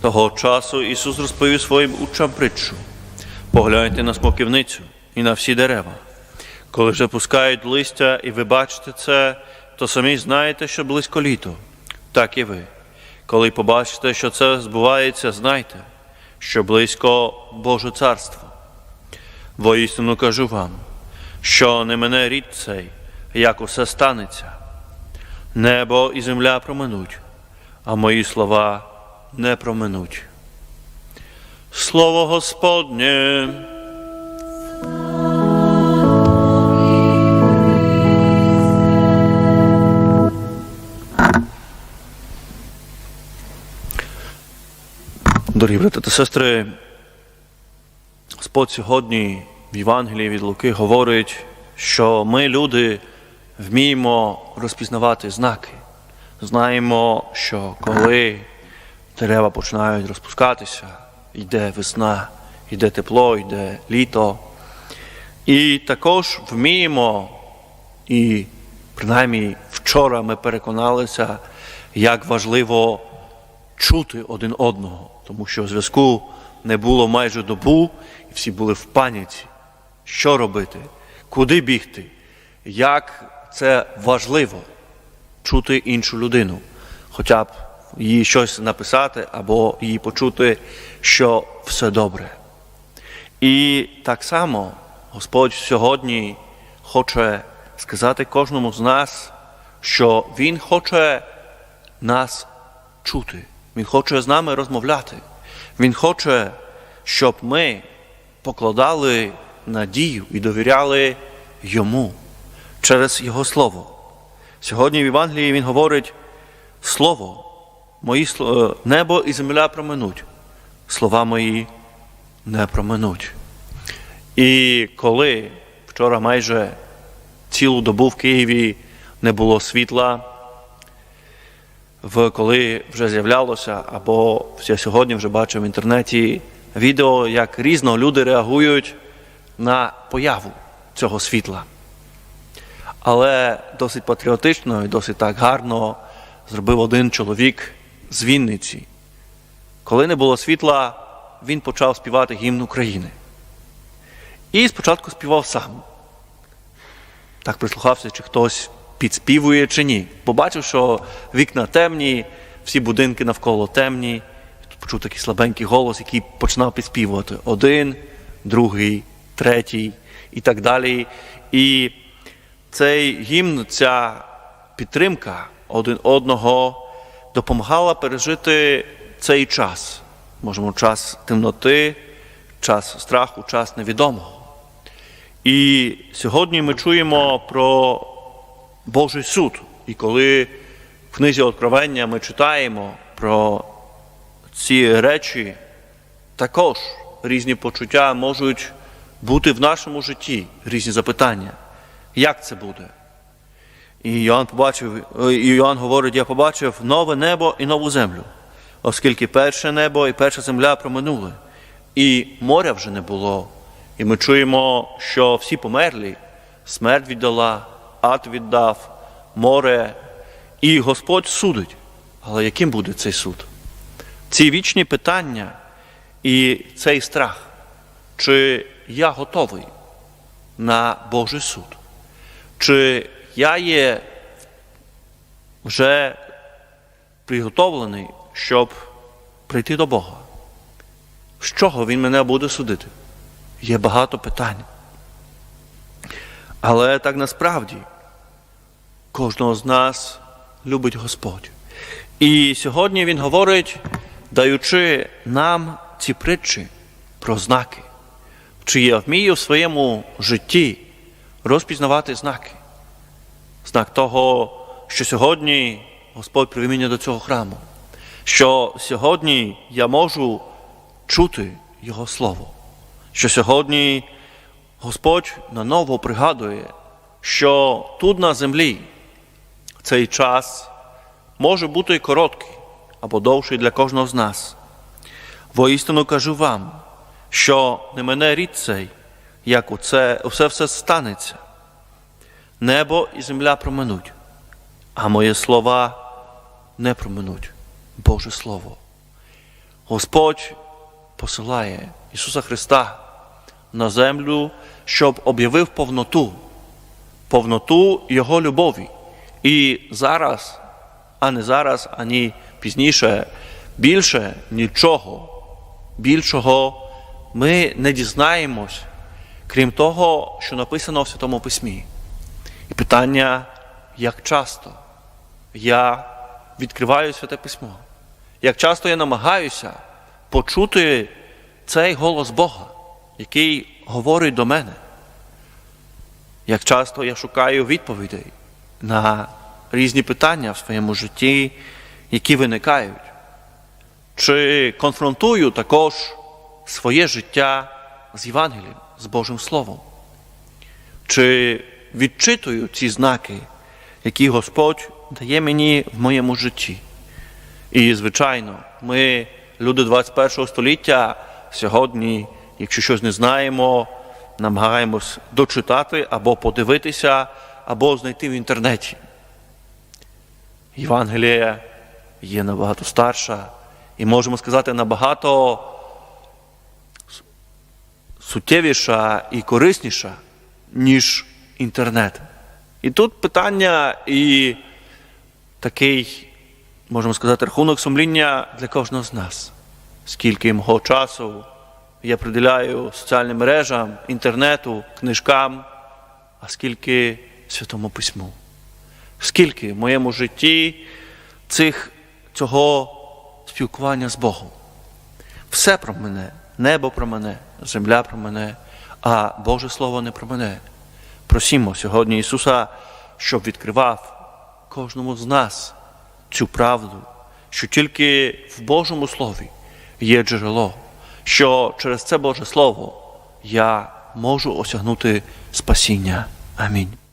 Того часу Ісус розповів своїм учням притчу. Погляньте на смоківницю і на всі дерева. Коли вже пускають листя, і ви бачите це, то самі знаєте, що близько літо. Так і ви. Коли побачите, що це збувається, знайте, що близько Боже царство. Воістину кажу вам, що не мене рід цей, як усе станеться. Небо і земля проминуть, а мої слова не проминуть. Слово Господнє. Дорогі брати та сестри, Господь сьогодні в Євангелії від Луки говорить, що ми, люди, вміємо розпізнавати знаки. Знаємо, що коли дерева починають розпускатися, йде весна, йде тепло, йде літо. І також вміємо, і принаймні вчора ми переконалися, як важливо чути один одного, тому що зв'язку не було майже добу, і всі були в паніці. Що робити, куди бігти, як це важливо чути іншу людину, хоча б їй щось написати або їй почути, що все добре. І так само Господь сьогодні хоче сказати кожному з нас, що Він хоче нас чути. Він хоче з нами розмовляти. Він хоче, щоб ми покладали надію і довіряли Йому через Його Слово. Сьогодні в Євангелії Він говорить Слово, мої сло- е, небо і земля проминуть, слова мої не проминуть. І коли вчора майже цілу добу в Києві не було світла, коли вже з'являлося, або я сьогодні вже бачив в інтернеті відео, як різно люди реагують на появу цього світла. Але досить патріотично і досить так гарно зробив один чоловік з Вінниці. Коли не було світла, він почав співати гімн України. І спочатку співав сам. Так прислухався, чи хтось підспівує чи ні. Побачив, що вікна темні, всі будинки навколо темні. Тут почув такий слабенький голос, який починав підспівувати. Один, другий, третій і так далі. І цей гімн, ця підтримка один одного допомагала пережити цей час. Можемо час темноти, час страху, час невідомого. І сьогодні ми чуємо про Божий суд. І коли в книзі Откровення ми читаємо про ці речі, також різні почуття можуть бути в нашому житті, різні запитання. Як це буде? І Йоанн побачив, е, і Йоанн говорить, я побачив нове небо і нову землю, оскільки перше небо і перша земля проминули, і моря вже не було. І ми чуємо, що всі померлі, смерть віддала, ад віддав, море, і Господь судить. Але яким буде цей суд? Ці вічні питання і цей страх, чи я готовий на Божий суд? Чи я є вже приготовлений, щоб прийти до Бога? З чого Він мене буде судити? Є багато питань. Але так насправді кожного з нас любить Господь. І сьогодні Він говорить, даючи нам ці притчі про знаки, чи я вмію в своєму житті розпізнавати знаки. Знак того, що сьогодні Господь привів мене до цього храму, що сьогодні я можу чути Його Слово, що сьогодні Господь наново пригадує, що тут на землі цей час може бути короткий або довший для кожного з нас. Воістину кажу вам, що не мене рід цей, як усе, все станеться. Небо і земля проминуть, а мої слова не проминуть. Боже Слово. Господь посилає Ісуса Христа на землю, щоб об'явив повноту, повноту Його любові. І зараз, а не зараз, ані пізніше, більше нічого, більшого ми не дізнаємось, крім того, що написано в Святому Письмі. Питання, як часто я відкриваю Святе Письмо, як часто я намагаюся почути цей голос Бога, який говорить до мене, як часто я шукаю відповідей на різні питання в своєму житті, які виникають, чи конфронтую також своє життя з Євангелієм, з Божим Словом, чи відчитую ці знаки, які Господь дає мені в моєму житті. І, звичайно, ми, люди 21 століття, сьогодні, якщо щось не знаємо, намагаємось дочитати або подивитися, або знайти в інтернеті. Євангелія є набагато старша і можемо сказати набагато суттєвіша і корисніша, ніж інтернет. І тут питання і такий, можемо сказати, рахунок сумління для кожного з нас. Скільки мого часу я приділяю соціальним мережам, інтернету, книжкам, а скільки Святому Письму. Скільки в моєму житті цих, цього спілкування з Богом. Все про мене, небо про мене, земля про мене, а Боже Слово не про мене. Просімо сьогодні Ісуса, щоб відкривав кожному з нас цю правду, що тільки в Божому Слові є джерело, що через це Боже Слово я можу осягнути спасіння. Амінь.